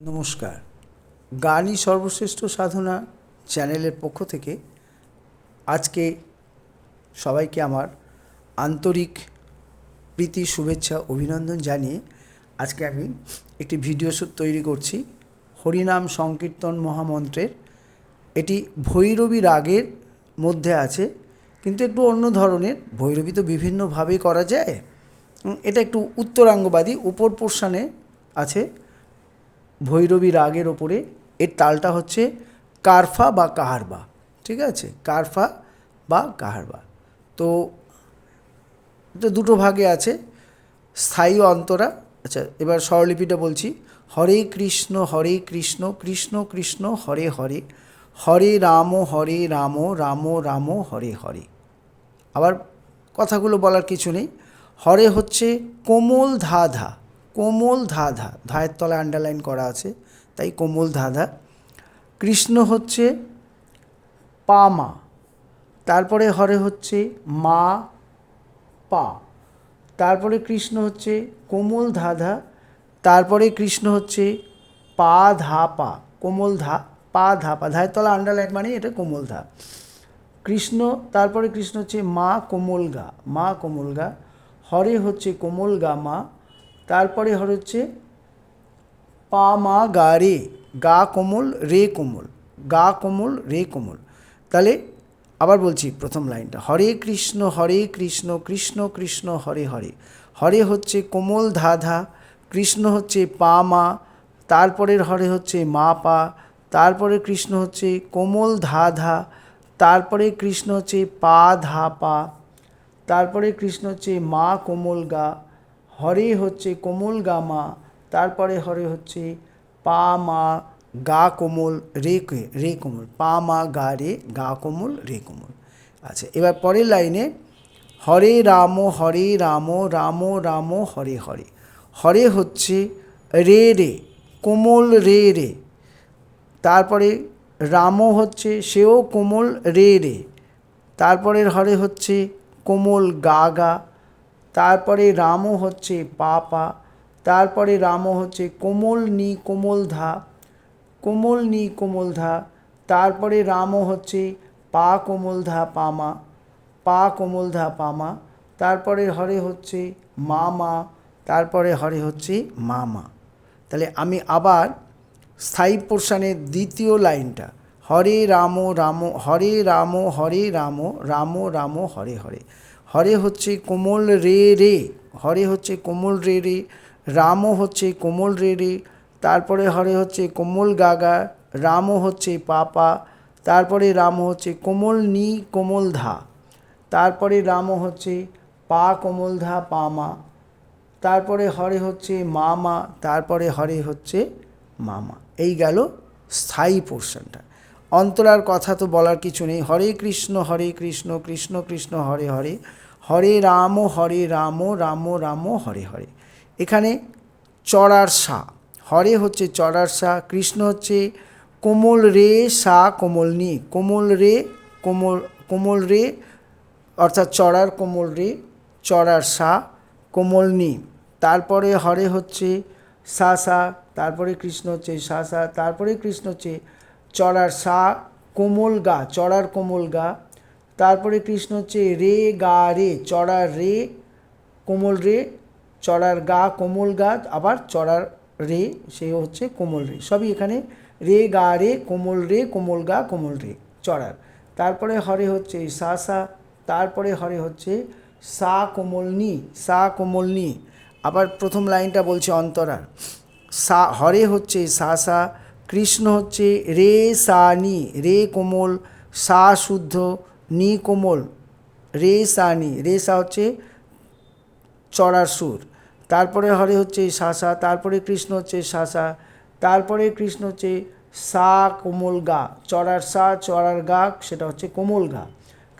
নমস্কার। গানই সর্বশ্রেষ্ঠ সাধনা চ্যানেলের পক্ষ থেকে আজকে সবাইকে আমার আন্তরিক প্রীতি, শুভেচ্ছা, অভিনন্দন জানিয়ে আজকে আমি একটি ভিডিও তৈরি করছি হরিনাম সংকীর্তন মহামন্ত্রের। এটি ভৈরবী রাগের মধ্যে আছে, কিন্তু একটু অন্য ধরনের। ভৈরবী তো বিভিন্নভাবে করা যায়। এটা একটু উত্তরাঙ্গবাদী, উপর পোর্শনে আছে। ভৈরবী রাগের ওপরে, এর তালটা হচ্ছে কারফা বা কাহারবা, ঠিক আছে? কারফা বা কাহারবা। তো দুটো ভাগে আছে, স্থায়ী অন্তরা। আচ্ছা এবার স্বরলিপিটা বলছি। হরে কৃষ্ণ হরে কৃষ্ণ কৃষ্ণ কৃষ্ণ, হরে হরে। হরে রাম হরে রাম রাম রাম, হরে হরে। আবার কথাগুলো বলার কিছু নেই। হরে হচ্ছে কোমল ধা ধা কোমল ধা ধা ধায়ের তলায় আন্ডারলাইন করা আছে, তাই কোমল ধা ধা কৃষ্ণ হচ্ছে পা, মা। তারপরে হরে হচ্ছে মা, পা। তারপরে কৃষ্ণ হচ্ছে কোমল ধা ধা তারপরে কৃষ্ণ হচ্ছে পা, ধা, পা। কোমল ধা, পা ধা, পা। ধায়ের তলা আন্ডারলাইন মানে এটা কোমল ধা। কৃষ্ণ, তারপরে কৃষ্ণ হচ্ছে মা, কোমল গা, মা, কোমল গা। হরে হচ্ছে কোমল গা, মা। তারপরে হচ্ছে পা, মা, গা, রে। গা কোমল, রে কোমল। গা কোমল, রে কোমল। তাহলে আবার বলছি প্রথম লাইনটা। হরে কৃষ্ণ হরে কৃষ্ণ কৃষ্ণ কৃষ্ণ, হরে হরে। হরে হচ্ছে কোমল ধা ধা কৃষ্ণ হচ্ছে পা, মা। তারপরের হরে হচ্ছে মা, পা। তারপরে কৃষ্ণ হচ্ছে কোমল ধা ধা তারপরে কৃষ্ণ হচ্ছে পা, ধা, পা। তারপরে কৃষ্ণ হচ্ছে মা, কোমল গা। হরে হচ্ছে কোমল গা মা, তারপরে হরে হচ্ছে পা মা গা কোমল রে রে কোমল, পা মা গা রে, গা কোমল, রে কোমল। আচ্ছা এবার পরের লাইনে, হরে রাম হরে রাম রাম রাম, হরে হরে। হরে হচ্ছে রে রে, কোমল রে রে। তারপরে রামও হচ্ছে, সেও কোমল রে রে। তারপরের হরে হচ্ছে কোমল গা গা তারপরে রামও হচ্ছে পা পা তারপরে রামও হচ্ছে কোমল নি কোমল ধা, কোমল নি কোমল ধা, তারপরে রামও হচ্ছে পা কোমল ধা পামা, পা কোমল ধা পামা, তারপরে হরে হচ্ছে মা মা তারপরে হরে হচ্ছে মা মা তাহলে আমি আবার স্থায়ী পোর্শনের দ্বিতীয় লাইনটা, হরে রাম রাম, হরে রাম হরে রাম রাম রাম, হরে হরে। হরে হচ্ছে কোমল রে রে, হরে হচ্ছে কোমল রে রে রাম হচ্ছে কোমল রে রে, তারপরে হরে হচ্ছে কোমল গাগা, রামও হচ্ছে পাপা, তারপরে রাম হচ্ছে কোমল নি কোমল ধা, তারপরে রামও হচ্ছে পা কোমল ধা পামা তারপরে হরে হচ্ছে মামা তারপরে হরে হচ্ছে মামা এই গেল স্থায়ী পোর্শনটা অন্তরার কথা তো বলার কিছু নেই। হরে কৃষ্ণ হরে কৃষ্ণ কৃষ্ণ কৃষ্ণ, হরে হরে। হরে রাম হরে রাম রাম রাম, হরে হরে। এখানে চড়ার সা। হরে হচ্ছে চড়ার সা, কৃষ্ণ হচ্ছে কোমল রে, সা, কোমল নি। কোমল রে, কোমল কোমল রে, অর্থাৎ চড়ার কোমল রে, চড়ার সা, কোমল নি। তারপরে হরে হচ্ছে সা সা। তারপরে কৃষ্ণ হচ্ছে সা সা। তারপরে কৃষ্ণ হচ্ছে চড়ার সা, কোমল গা, চড়ার কোমল গা। তারপরে কৃষ্ণ হচ্ছে রে, গা, রে, চড়ার রে, কোমল রে, চড়ার গা, কোমল গা, আবার চড়ার রে, সে হচ্ছে কোমল রে। সবই এখানে রে, গা, রে, কোমল রে, কোমল গা, কোমল রে, চড়ার। তারপরে হরে হচ্ছে সা সা, তারপরে হরে হচ্ছে সা, কোমল নি, সা, কোমল নি। আবার প্রথম লাইনটা বলছে অন্তরার। সা, হরে হচ্ছে সা সা কৃষ্ণ হচ্ছে রে সা নি, রে কোমল, সা শুদ্ধ, নি কোমল, রে সা নি। রে সা হচ্ছে চড়ার সুর। তারপরে হরে হচ্ছে শাসা তারপরে কৃষ্ণ হচ্ছে শাসা তারপরে কৃষ্ণ হচ্ছে সা কোমল গা। চড়ার সা, চড়ার গা, সেটা হচ্ছে কোমল গা।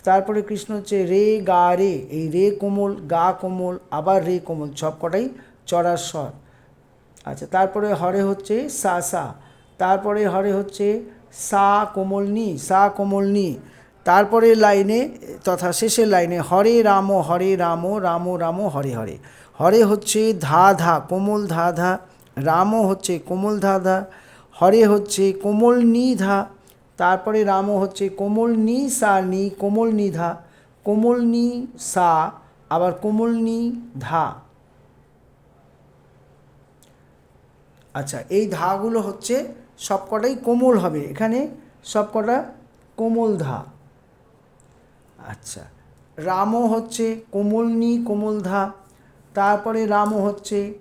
তারপরে কৃষ্ণ হচ্ছে রে গা রে, এই রে কোমল, গা কোমল, আবার রে কোমল সব কটাই চড়ার স্বর। আচ্ছা তারপরে হরে হচ্ছে সা সা। তারপরে হরে হচ্ছে সা কোমল নি, সা কোমল নি। তারপরে লাইনে তথা শেষের লাইনে হরে রাম হরে রাম রাম রাম, হরে হরে। হরে হচ্ছে ধা ধা, কোমল ধা ধা। রামও হচ্ছে কোমল ধা ধা। হরে হচ্ছে কোমল নি, ধা। তারপরে রামও হচ্ছে কোমল নি, সা নি, কোমল নি, ধা। কোমল নি, সা, আবার কোমল নি, ধা। আচ্ছা এই ধাগুলো হচ্ছে সবকটাই কোমল হবে। এখানে সবকটা কোমল ধা। আচ্ছা রামও হচ্ছে কোমল নি কোমল ধা। তারপরে রামও হচ্ছে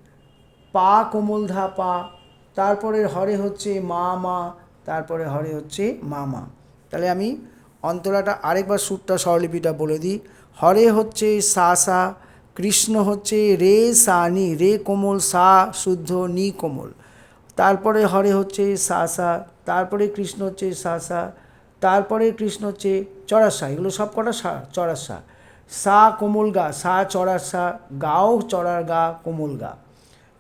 পা কোমল ধা, পা। তারপরে হরে হচ্ছে মা মা। তারপরে হরে হচ্ছে মা মা। তাহলে আমি অন্তরাটা আরেকবার সুরটা, স্বরলিপিটা বলে দিই। হরে হচ্ছে সা সা। কৃষ্ণ হচ্ছে রে, সা, নি। রে কোমল, সা, শুদ্ধ, নি কোমল। তারপরে হরে হচ্ছে সা সা, তারপরে কৃষ্ণ হচ্ছে সা সা, তারপরে কৃষ্ণ হচ্ছে চড়াসা এগুলো সব কটা সা চড়াসা সা। কোমল গা, সা চড়ার সা, গাও চড়ার গা, কোমল গা।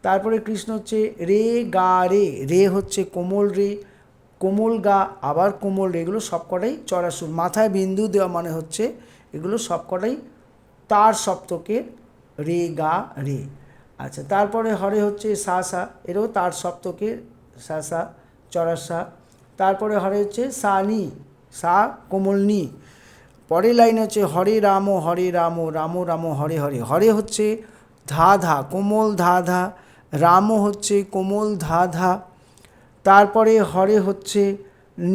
তারপরে কৃষ্ণ হচ্ছে রে, গা, রে রে হচ্ছে কোমল রে, কোমল গা, আবার কোমল রে, এগুলো সবকটাই চড়া সুর মাথায় বিন্দু দেওয়া মানে হচ্ছে এগুলো সবকটাই তার সপ্তকের রে, গা, রে। আচ্ছা তারপরে হরে হচ্ছে সা সা, এরও তার সপ্তকের সা সা চড়া সা। তারপরে হরে হচ্ছে সা নি, সা কোমল নি। পরের লাইন হচ্ছে হরে রাম হরে রাম রাম রাম, হরে হরে। হরে হচ্ছে ধা ধা, কোমল ধা ধা, রাম হচ্ছে কোমল ধা ধা। তারপরে হরে হচ্ছে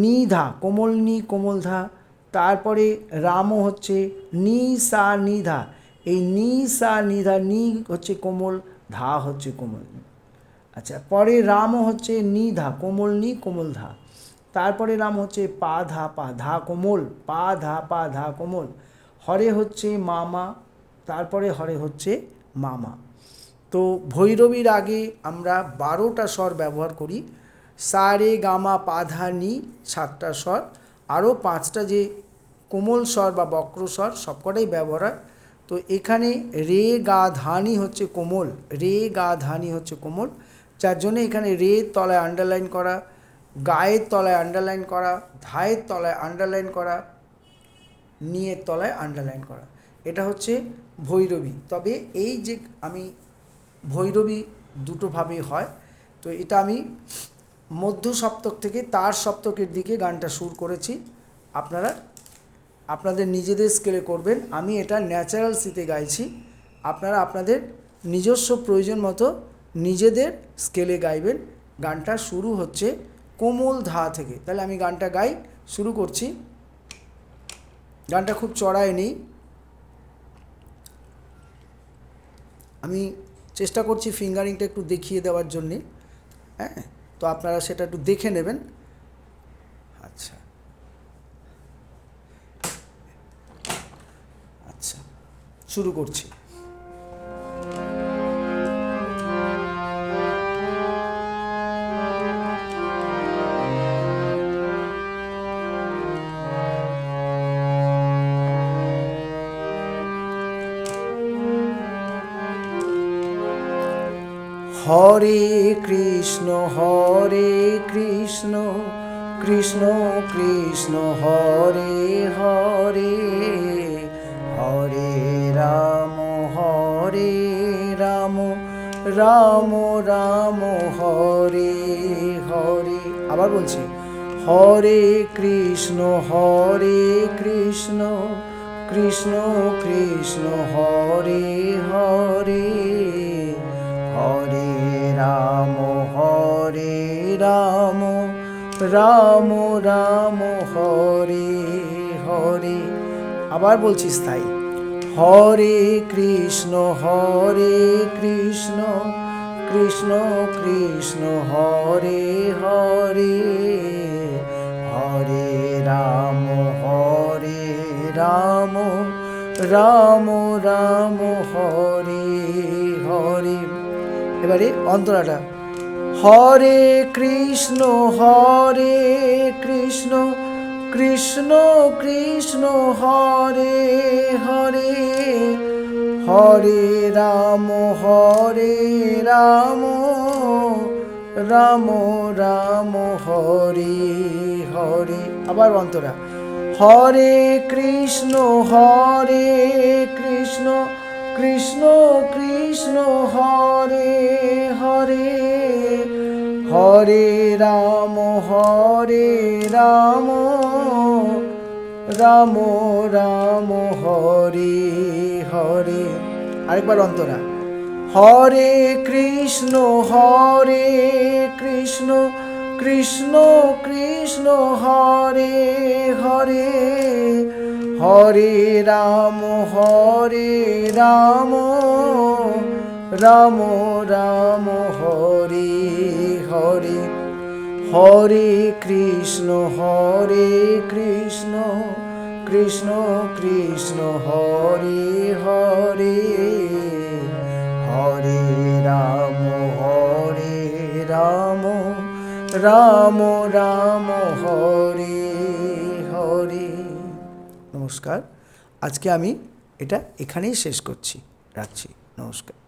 নিধা কোমল নি, কোমল ধা। তারপরে রামও হচ্ছে নি সা নিধা এই নি সা নিধা নি হচ্ছে কোমল ধা হচ্ছে কোমল। আচ্ছা পরে রাম হচ্ছে নি ধা, কোমল নি, কোমল ধা। তারপরে রাম হচ্ছে পা ধা পা ধা, কোমল, পা ধা পা ধা, কোমল। হরে হচ্ছে মামা, তারপরে হরে হচ্ছে মামা। তো ভৈরবীর আগে আমরা বারোটা স্বর ব্যবহার করি। সা, রে গামা পা, ধা, নি, সাতটা স্বর। আরও পাঁচটা যে কোমল স্বর বা বক্র স্বর, সবকটাই ব্যবহার হয়। তো এখানে রে গা ধানি হচ্ছে কোমল, রে গা ধানি হচ্ছে কোমল। যার জন্য এখানে রে তলায় আন্ডারলাইন করা, গায়ের তলায় আন্ডারলাইন করা, ধায়ের তলায় আন্ডারলাইন করা, নিয়ের তলায় আন্ডারলাইন করা। এটা হচ্ছে ভৈরবী। তবে এই যে আমি ভৈরবী দুটোভাবে হয়, তো এটা আমি মধ্য সপ্তক থেকে তার সপ্তকের দিকে গানটা সুর করেছি। আপনারা আপনাদের নিজেদের স্কেলে করবেন। আমি এটা ন্যাচারাল সিতে গাইছি। আপনারা আপনাদের নিজস্ব প্রয়োজন মতো নিজেদের স্কেলে গাইবেন। গানটা শুরু হচ্ছে কোমল ধা থেকে। তাহলে আমি গানটা গাই, শুরু করছি। গানটা খুব চড়ায় নেই আমি চেষ্টা করছি ফিঙ্গারিংটা একটু দেখিয়ে দেওয়ার জন্যে। হ্যাঁ? তো আপনারা সেটা একটু দেখে নেবেন আচ্ছা আচ্ছা শুরু করছি। হরে কৃষ্ণ হরে কৃষ্ণ কৃষ্ণ কৃষ্ণ হরে হরে রাম হরে রাম রাম রাম হরে হরে। আবার বলছি, হরে কৃষ্ণ হরে কৃষ্ণ কৃষ্ণ কৃষ্ণ হরে হরে। হরে রাম হরে রাম রাম রাম হরে হরে। আবার বলছি স্থায়ী। হরে কৃষ্ণ হরে কৃষ্ণ কৃষ্ণ কৃষ্ণ, হরে হরে হরে রাম হরে রাম রাম রাম, হরে হরে। এবারে অন্তরাটা। হরে কৃষ্ণ হরে কৃষ্ণ কৃষ্ণ কৃষ্ণ, হরে হরে হরে রাম হরে রাম রাম রাম, হরে হরে। আবার অন্তরা। হরে কৃষ্ণ হরে কৃষ্ণ কৃষ্ণ কৃষ্ণ, হরে হরে হরে রাম হরে রাম রাম রাম, হরে হরে। আরেকবার অন্তরা। হরে কৃষ্ণ হরে কৃষ্ণ কৃষ্ণ কৃষ্ণ, হরে হরে। হরে রাম হরে রাম রাম রাম, হরে হরে। হরে কৃষ্ণ হরে কৃষ্ণ। কৃষ্ণ কৃষ্ণ, হরে হরে হরে রাম হরে রাম রাম রাম, হরে হরে। নমস্কার। আজকে আমি এটা এখানেই শেষ করছি। রাখছি। নমস্কার।